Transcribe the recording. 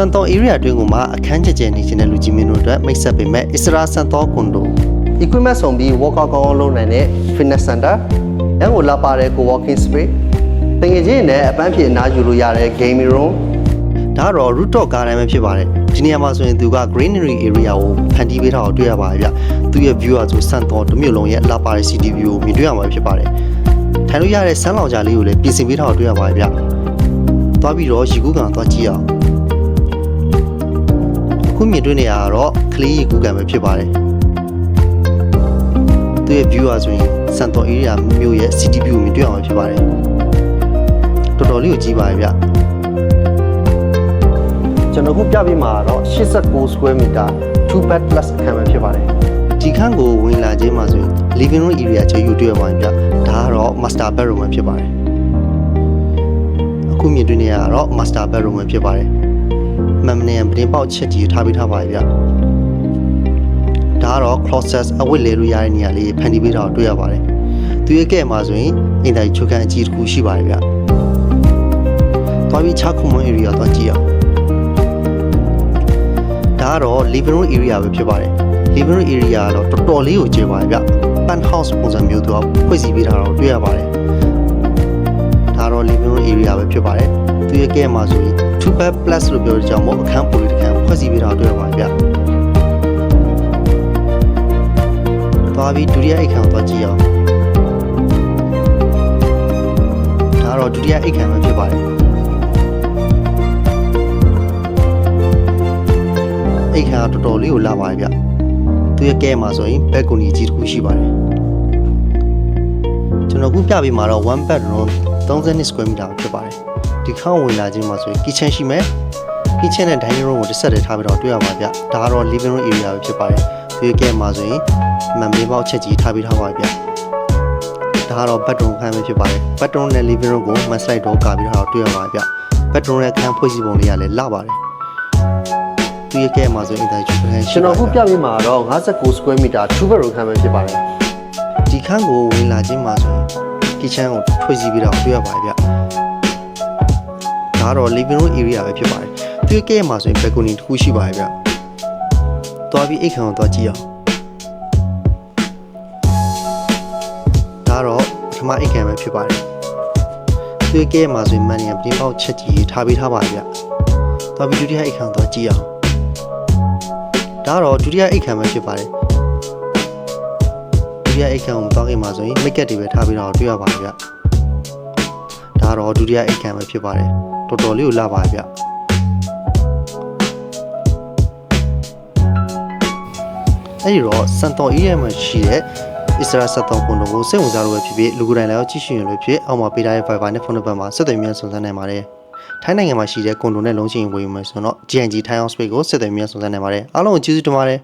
စန်တော် area အတွင်းကမှအခန်းကျကျနေခြင်းတဲ့လူကြီးမင်းတို့အတွက်မိတ်ဆက်ပေးမဲ့ Isra စန်တော်ကွန်ဒို equipment ဆောင်ပြီး workout ကောင်းအောင်လုပ်နိုင်တဲ့ fitness center ရန်ကုန်လာပါတဲ့ co-working space တကယ်ချင်းနဲ့အပန်းဖြေအနားယူလို့ရတဲ့ gaming room ဒါကတော့ rooftop garden ပဲဖြစ်ပါတယ်ဒီနေရာမှာဆိုရင်သူက greenery area ကိုဖန်တီးပေးထားအောင်တွေ့ရပါတယ်ဗျသူရဲ့ view ကဆိုစံတော်တစ်မြို့လုံးရဲ့လာပါတဲ့ city view ကိုမြင်တွေ့ရမှာဖြစ်ပါတယ်ထိုင်လို့ရတဲ့ဆန်းလောင်ကြလေးကိုလည်းပြင်ဆင်ပေးထားအောင်တွေ့ရပါတယ်ဗျသွားပြီးတော့ရေကူးကန်သွားကြည့်အောင် အခုမြင်တွေ့နေရတာတော့ကလေးရေကူးကန်ပဲဖြစ်ပါတယ်သူရဲ့ view ကဆိုရင်စံတော် area မြို့ရဲ့ city view ကိုမြင်တွေ့ရမှာဖြစ်ပါတယ်တော်တော်လေးကိုကြီးပါတယ်ဗျကျွန်တော်ခုပြပေးမှာတော့89 square meter 2 bed plus အခန်းပဲဖြစ်ပါတယ်ဒီခန်းကိုဝင်လာခြင်းမှာဆိုရင် living room area ချေယူတွေ့ရပါရင်ဗျဒါကတော့ master bedroom ပဲဖြစ်ပါတယ်အခုမြင်တွေ့နေရတာတော့ master bedroom ပဲဖြစ်ပါတယ် မမနေပတင်ပေါက်ချက်ကြီးထားပေးထားပါရဲ့ဗျဒါကတော့ closet အဝတ်လဲလို့ရတဲ့နေရာလေးဖန်တီးပေးထားတော့တွေ့ရပါတယ်သူရဲ့ကဲမှာဆိုရင်အင်တာချုပ်ခန်းအကြီးတစ်ခုရှိပါတယ်ဗျသွားပြီးချခုံမွန် area သွားကြည့်အောင်ဒါကတော့ living room area ပဲဖြစ်ပါတယ် living room area ကတော့တော်တော်လေးကိုကျယ်ပါတယ်ဗျ penthouse ပုံစံမျိုးသူကဖွဲ့စည်းပေးထားတော့တွေ့ရပါတယ်ဒါကတော့ living room area ပဲဖြစ်ပါတယ်သူရဲ့ကဲမှာဆိုရင် 2 bed plus လို့ပြောတဲ့ကြောင့်မို့အခန်းပိုလေးတစ်ခန်းဖွဲ့စည်းပေးထားတော့တွေ့ရပါတယ်ဗျသွားပြီးဒုတိယအိတ်ခန်းကိုသွားကြည့်အောင်ဒါကတော့ဒုတိယအိတ်ခန်းပဲဖြစ်ပါတယ်အိတ်ခါတော်တော်လေးကိုလာပါတယ်ဗျသူရဲ့ကဲမှာဆိုရင်ဘက်ကူနီကြီးတစ်ခုရှိပါတယ်ကျွန်တော်ခုပြပေးမှာတော့1 bedroom 30 square meter ဖြစ်ပါတယ် ဒီခေါင်းဝင်လာခြင်းမှာဆိုရင် kitchen ရှိမယ် kitchen နဲ့ dining room ကိုတစ်ဆက်တည်းထားပြီးတော့တွေ့ရပါဗျဒါကတော့ living room area ပဲဖြစ်ပါတယ်သူရဲ့ကဲမှာဆိုရင်မမေးပေါက်ချက်ကြီးထားပြီးထားပါဗျဒါကတော့ bedroom ခန်းပဲဖြစ်ပါတယ် bedroom နဲ့ living room ကို mass light တော့ကာပြီးတော့တွေ့ရပါဗျ bedroom ရဲ့ခန်းဖွဲ့စည်းပုံလေးကလည်းလာပါတယ်သူရဲ့ကဲမှာဆိုရင်အင်တာချုပ်ခန်းရှိကျွန်တော်ခုပြပေးမှာတော့59 square meter 2 bedroom ခန်းပဲဖြစ်ပါတယ်ဒီခန်းကိုဝင်လာခြင်းမှာဆိုရင် kitchen ကိုထွေးစီပြီးတော့တွေ့ရပါတယ်ဗျ ဒါကတော့ living room area ပဲဖြစ်ပါတယ်သူရဲ့ကဲမှာဆိုရင် balcony တစ်ခုရှိပါတယ်ဗျသွားပြီးအိတ်ခန်းကိုသွားကြည့်အောင်ဒါကတော့ပထမအိတ်ခန်းပဲဖြစ်ပါတယ်သူရဲ့ကဲမှာဆိုရင်မန်နီယံပြင်ပေါက်ချက်ကြီးထားပေးထားပါတယ်ဗျသွားပြီးဒုတိယအိတ်ခန်းကိုသွားကြည့်အောင်ဒါကတော့ဒုတိယအိတ်ခံပဲဖြစ်ပါတယ်ဒုတိယအိတ်ခံကိုတောင်းခင်မှာဆိုရင်မိတ်ကက်တွေပဲထားပြီးတော့တွေ့ရပါတယ်ဗျဒါကတော့ဒုတိယအိတ်ခံပဲဖြစ်ပါတယ် တော်တော်လေးကိုလာပါတယ်ဗျအဲ့ဒီတော့စန်တော်အေးရမှာရှိတဲ့အစ္စရာဆက်တော်ကွန်တို့ကိုစိတ်ဝင်စားလို့ပဲဖြစ်ဖြစ်လူကိုယ်တိုင်လည်းကြည့်ရှုရင်လည်းဖြစ်အောက်မှာပေးထားတဲ့ Viber နဲ့ဖုန်းနံပါတ်မှာဆက်သွယ်မြန်စုံစမ်းနိုင်ပါတယ်ထိုင်းနိုင်ငံမှာရှိတဲ့ကွန်ဒိုနဲ့လုံးချင်းဝေယူမယ်ဆိုတော့ GNG ထိုင်းအောင် space ကိုဆက်သွယ်မြန်စုံစမ်းနိုင်ပါတယ်အားလုံးကိုကျေးဇူးတင်ပါတယ်